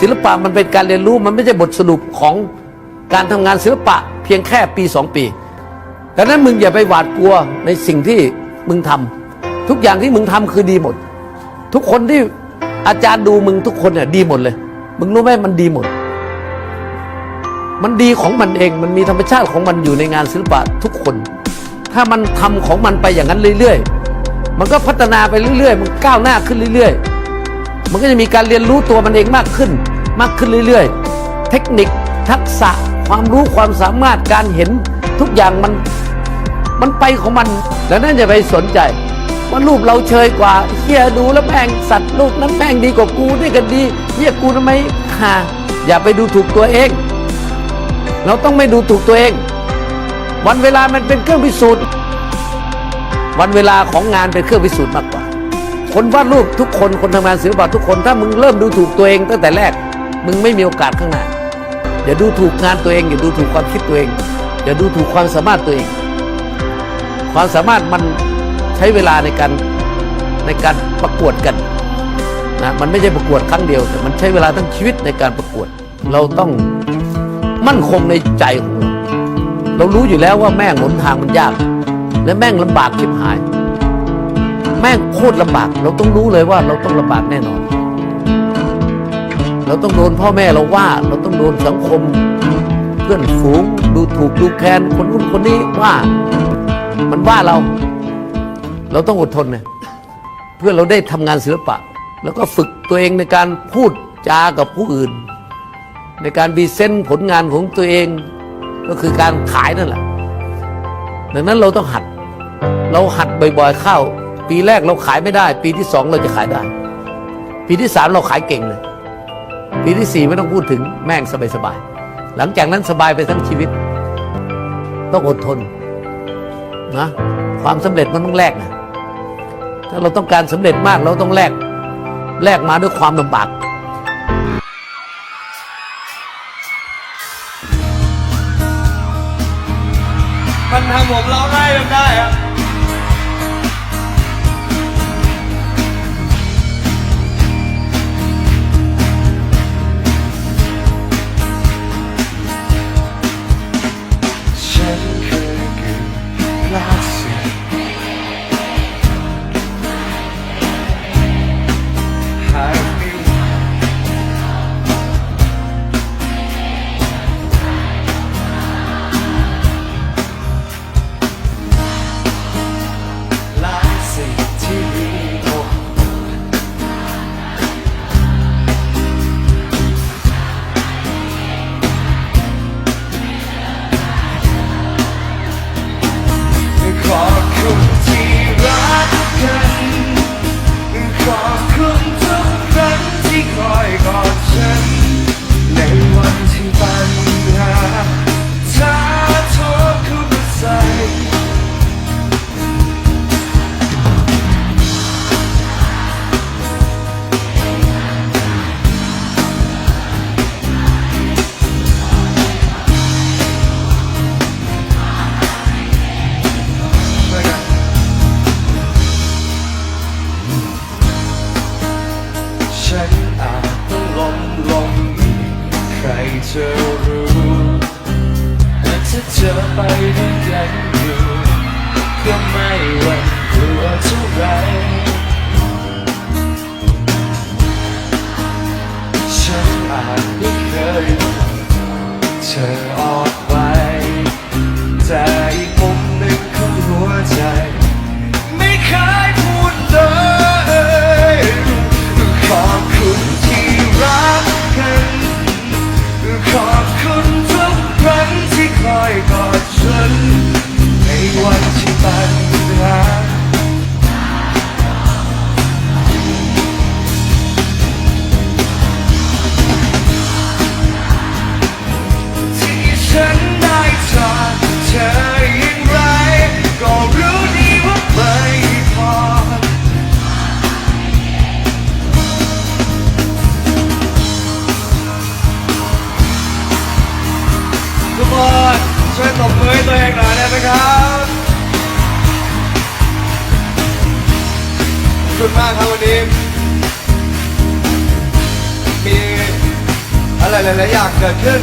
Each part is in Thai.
ศิลปะมันเป็นการเรียนรู้มันไม่ใช่บทสรุปของการทำงานศิลปะเพียงแค่ปีสองปีดังนั้นมึงอย่าไปหวาดกลัวในสิ่งที่มึงทำทุกอย่างที่มึงทำคือดีหมด ทุกคนที่อาจารย์ดูมึงทุกคนเนี่ยดีหมดเลย มึงรู้ไหมมันดีหมด มันดีของมันเองมันมีธรรมชาติของมันอยู่ในงานศิลปะทุกคน ถ้ามันทำของมันไปอย่างนั้นเรื่อย ๆ มันก็พัฒนาไปเรื่อยๆ มันก้าวหน้าขึ้นเรื่อย ๆ มันก็จะมีการเรียนรู้ตัวมันเองมากขึ้น มากขึ้นเรื่อยๆ เทคนิคทักษะความรู้ความสามารถการเห็นทุกอย่างมันมันไปของมัน แล้วนั่นจะไปสนใจ ว่ารูปเราเชยกว่าเฮียดูแล้วแม่งสัตว์รูปนั้นแม่งดีกว่ากูนี่กันดีเฮียกูทำไมหาอย่าไปดูถูกตัวเอง เราต้องไม่ดูถูกตัวเอง วันเวลามันเป็นเครื่องพิสูจน์ วันเวลาของงานเป็นเครื่องพิสูจน์มากกว่า คนวาดรูปทุกคนคนทำงานศิลปะทุกคนถ้ามึงเริ่มดูถูกตัวเองตั้งแต่แรก มึงไม่มีโอกาสข้างหน้าอย่าดูถูกงานตัวเอง อย่าดูถูกความคิดตัวเอง อย่าดูถูกความสามารถตัวเอง ความสามารถมันใช้เวลาในการในการประกวดกันนะมันไม่ใช่ประกวดครั้งเดียว แต่มันใช้เวลาทั้งชีวิตในการประกวด เราต้องมั่นคงในใจของเราเรารู้อยู่แล้วว่าแม่งหนทางมันยาก และแม่งลำบากชิบหาย แม่งโคตรลำบาก เราต้องรู้เลยว่าเราต้องลำบากแน่นอน เราต้องโดนพ่อแม่เราว่าเราต้องโดนสังคม เพื่อนฝูงดูถูกดูแคลนคนนู้นคนนี้ว่ามันว่าเรา เราต้องอดทนเนี่ยเพื่อเราได้ทำงานศิลปะ แล้วก็ฝึกตัวเองในการพูดจากับผู้อื่น ในการพรีเซนผลงานของตัวเอง ก็คือการขายนั่นแหละดังนั้นเราต้องหัด เราหัดบ่อยๆเข้า ปีแรกเราขายไม่ได้ ปีที่สองเราจะขายได้ ปีที่สามเราขายเก่งเลย ปีที่สี่ไม่ต้องพูดถึงแม่งสบายๆหลังจากนั้นสบายไปทั้งชีวิต ต้องอดทนนะความสำเร็จมันต้องแลกนะถ้าเราต้องการสำเร็จมากเราต้องแลกแลกมาด้วยความลำบากมันทำผมร้องไห้จนได้อะฉั เครับ ขอบคุณมากครับวันนี้ มีอะไรหลายๆอย่างเกิดขึ้น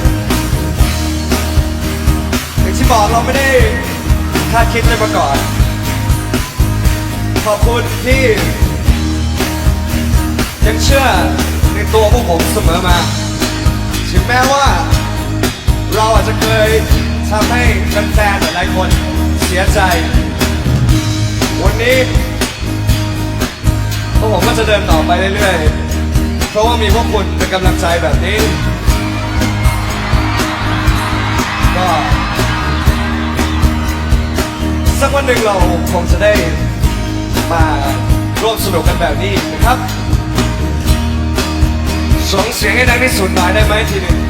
อย่างที่บอกเราไม่ได้คาดคิดเลยมาก่อน ขอบคุณที่ ยังเชื่อในตัวพวกผมเสมอมา ถึงแม้ว่า เราอาจจะเคย ทำให้แฟนๆหลายๆคนเสียใจ วันนี้พวกผมก็จะเดินต่อไปเรื่อยๆ เพราะว่ามีพวกคุณเป็นกำลังใจแบบนี้ ก็สักวันหนึ่งเราคงจะได้มาร่วมสนุกกันแบบนี้นะครับส่งเสียงให้ดังที่สุดหน่อยได้ไหมทีนึง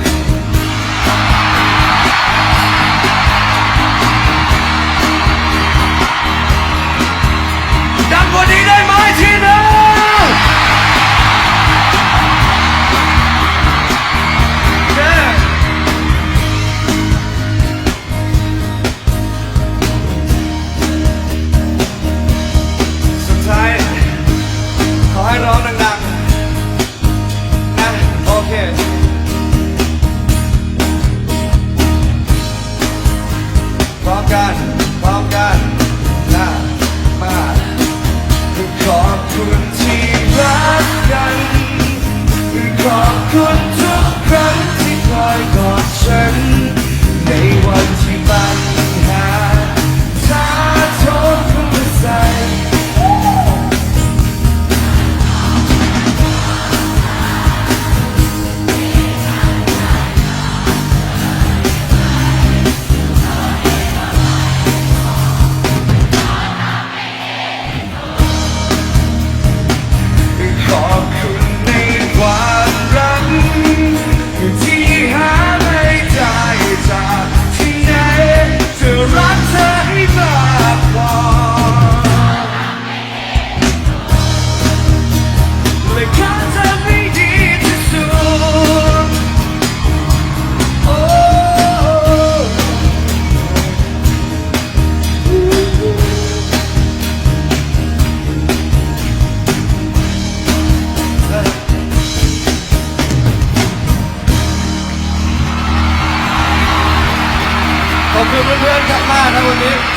พร้อมกันพร้อมกันนะมาขอบคุณที่รักกันขอบคุณทุกครั้งที่คอยกอดฉัน ข